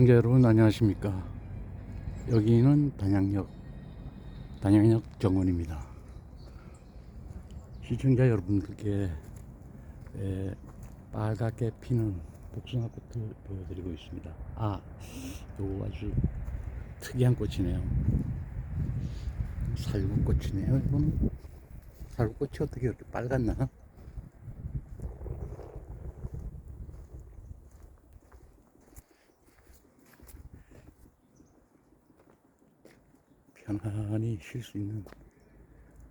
시청자 여러분 안녕하십니까? 여기는 단양역 단양역 정원입니다. 시청자 여러분들께 에, 빨갛게 피는 복숭아꽃을 보여드리고 있습니다. 아 요거 아주 특이한 꽃이네요. 살구꽃이네요 이건 살구꽃이 어떻게 이렇게 빨갛나 편안히 쉴 수 있는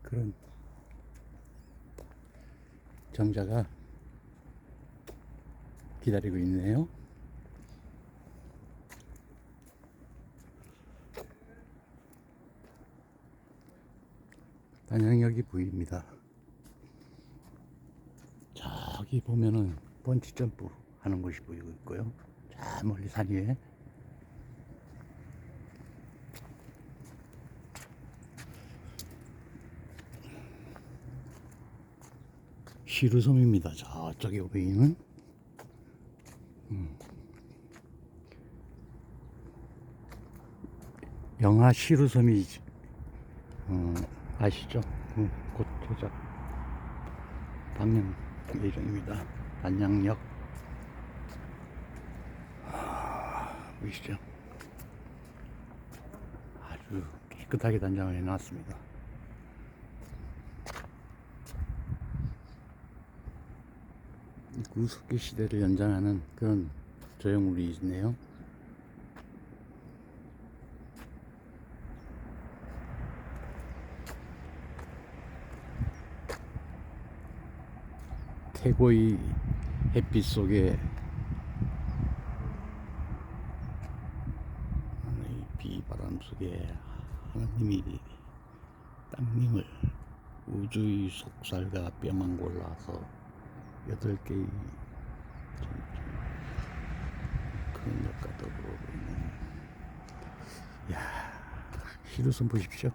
그런 정자가 기다리고 있네요. 단양역이 보입니다. 저기 보면은 번지 점프 하는 곳이 보이고 있고요. 저 멀리 산 위에 시루섬입니다. 저쪽에 보이는 음. 영화 시루섬이 어, 아시죠? 음, 곧 도착 방영 예정입니다. 안양역 아, 보이시죠? 아주 깨끗하게 단장을 해놨습니다. 구석기 시대를 연장하는 그런 조형물이 있네요. 태고의 햇빛 속에 이 비바람 속에 하나님이 땅님을 우주의 속살과 뼈만 골라서 여덟 개의 큰 역과 더불어 보이는 야 시루선 보십시오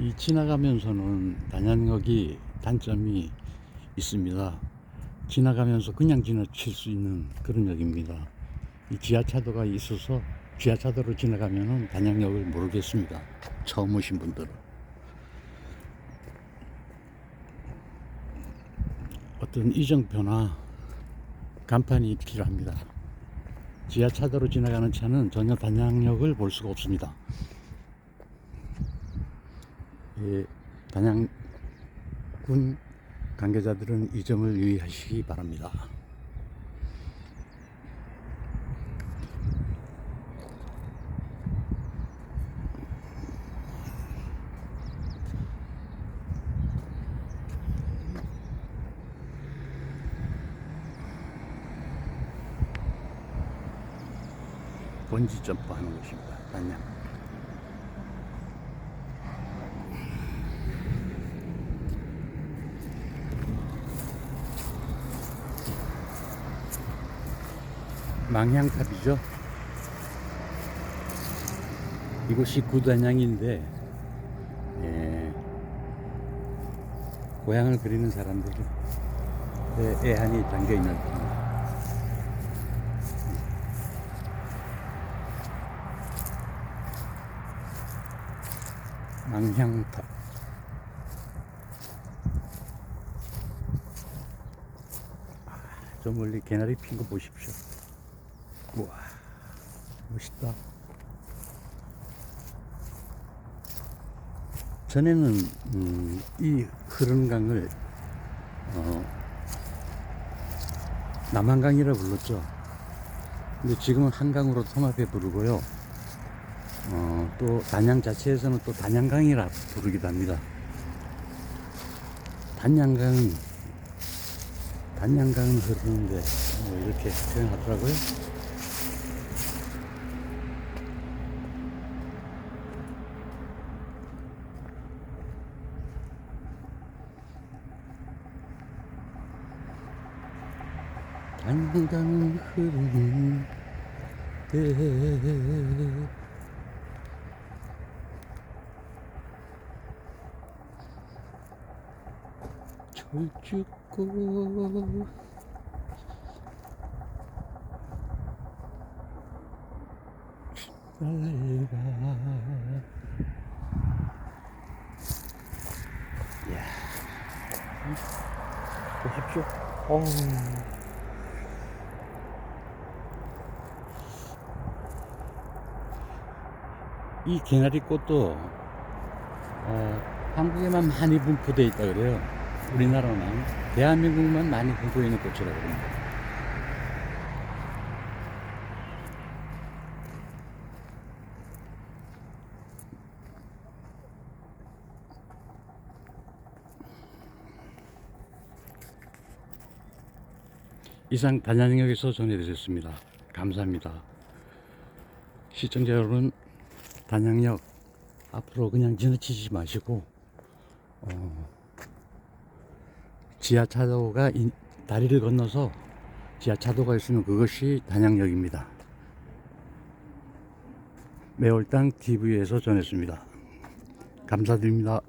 이 지나가면서는 단양역이 단점이 있습니다. 지나가면서 그냥 지나칠 수 있는 그런 역입니다. 이 지하차도가 있어서 지하차도로 지나가면은 단양역을 모르겠습니다. 처음 오신 분들은. 어떤 이정표나 간판이 필요합니다. 지하차도로 지나가는 차는 전혀 단양역을 볼 수가 없습니다. 예, 단양군 관계자들은 이 점을 유의하시기 바랍니다. 번지 점프 하는 곳입니다. 단양. 망향탑이죠. 이곳이 구단양인데 예, 고향을 그리는 사람들의 애한이 담겨 있는 망향탑. 아, 저 멀리 개나리 핀 거 보십시오. 우와, 멋있다. 전에는 음, 이 흐르는 강을 어, 남한강이라 불렀죠. 근데 지금은 한강으로 통합해 부르고요. 어, 또 단양 자체에서는 또 단양강이라 부르기도 합니다. 단양강은 단양강은 흐르는데 뭐 이렇게 표현하더라고요. 한강 흐르는 데 철쭉꽃 날가 보십시오. 어우. 이 개나리 꽃도 어, 한국에만 많이 분포되어 있다 그래요. 우리나라만 대한민국만 많이 분포해 있는 꽃이라고 그럽니다. 이상 단양역에서 전해드렸습니다. 감사합니다. 시청자 여러분, 단양역 앞으로 그냥 지나치지 마시고 어, 지하차도가 인- 다리를 건너서 지하차도가 있으면 그것이 단양역입니다. 매월당 TV에서 전했습니다. 감사드립니다.